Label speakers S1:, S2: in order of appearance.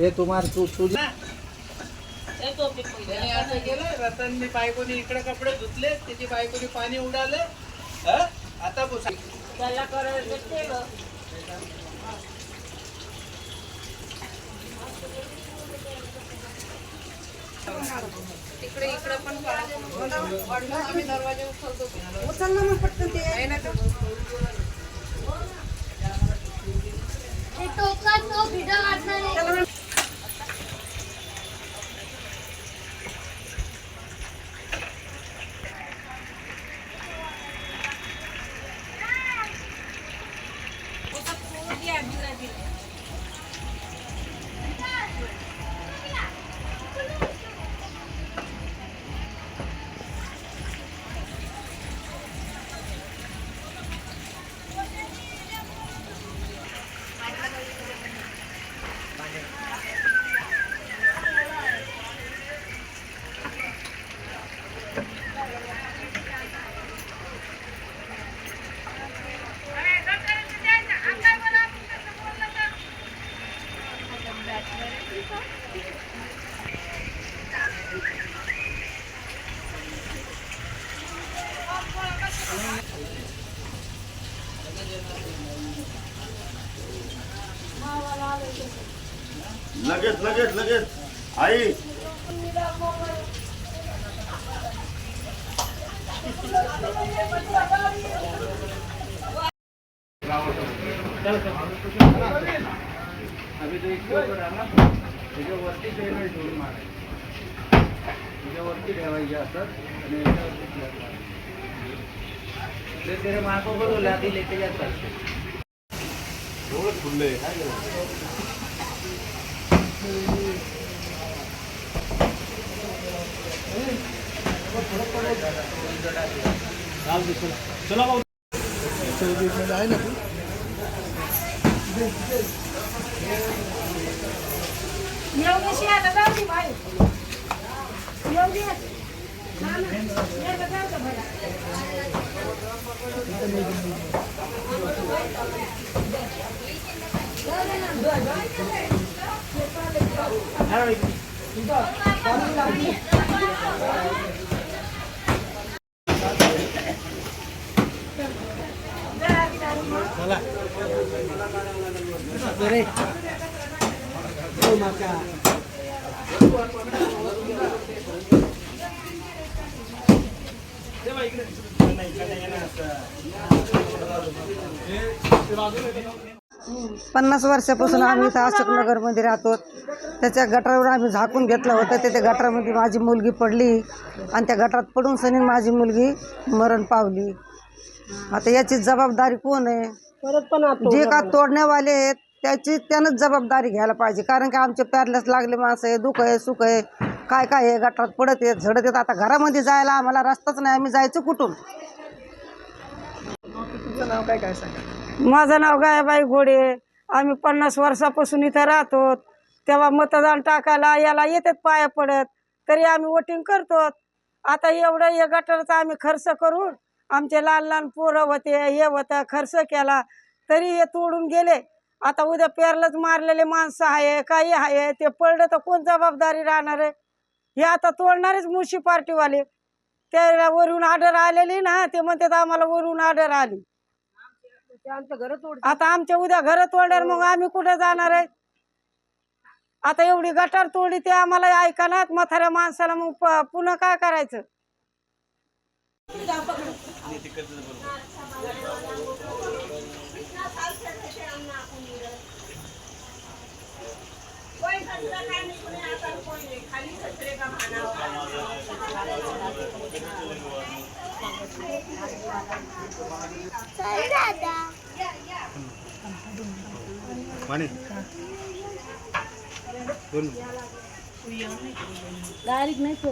S1: हे तुम्हाला तू तुझी
S2: त्याने असं केलं रतनने बायकोने इकडे कपडे धुतले त्याची बायकोने पाणी उडाले. हं? आता पुसा
S3: तिकडे इकडे पण आम्ही दरवाजे उचलतो.
S4: हे टोकात तो भिडा वाटणार आहे
S5: लगेच लगेच लगेच. आई.
S2: अभी तो इसके ऊपर आहे ना त्याच्यावरती पेमेंट ठेवून मारायचं त्याच्यावरती ठेवायचे असतात आणि याच्यावरती ठेवायचं. ते तेरे माँ को बोलो लादी लेके जाता
S5: एवढंच खुल्ले काय करायचं?
S6: पन्नास वर्षापासून आम्ही इथं अशोकनगरमध्ये राहतो. त्याच्या गटारावर आम्ही झाकून घेतलं होतं. ते त्या गटारामध्ये माझी मुलगी पडली. आणि त्या गटारात पडून सनी माझी मुलगी मरण पावली. आता याची जबाबदारी कोण आहे? जे का तोडण्यावाले आहेत त्याची त्यानंच जबाबदारी घ्यायला पाहिजे. कारण की आमचे पॅरलेस लागले माणसं आहे दुःख आहे सुख आहे. काय काय आहे? गटारात पडत आहेत झडत येत आता घरामध्ये जायला आम्हाला रस्ताच नाही. आम्ही जायचं कुठून? माझं नाव गायाबाई घोडे. आम्ही पन्नास वर्षापासून इथं राहतो. तेव्हा मतदान टाकायला याला येतात पाया पडत. तरी आम्ही वोटिंग करतो. आता एवढं या गटाराचा आम्ही खर्च करून आमचे लहान लहान पोरं होते हे होतं खर्च केला. तरी हे तोडून गेले. आता उद्या पेरलंच मारलेले माणसं आहे काही आहे. ते पडलं तर कोण जबाबदारी राहणार आहे? हे आता तोडणारेच मुशी पार्टीवाले. त्याला वरून ऑर्डर आलेली ना ते म्हणतात आम्हाला वरून ऑर्डर आली. आता आमच्या उद्या घर तोडणार मग आम्ही कुठे जाणार आहे? आता एवढी गटार तोडली ते आम्हाला ऐकणार म्हाताऱ्या माणसाला मग प- पुन्हा काय करायचं?
S5: पाणी बोल
S6: डायरेक्ट नाही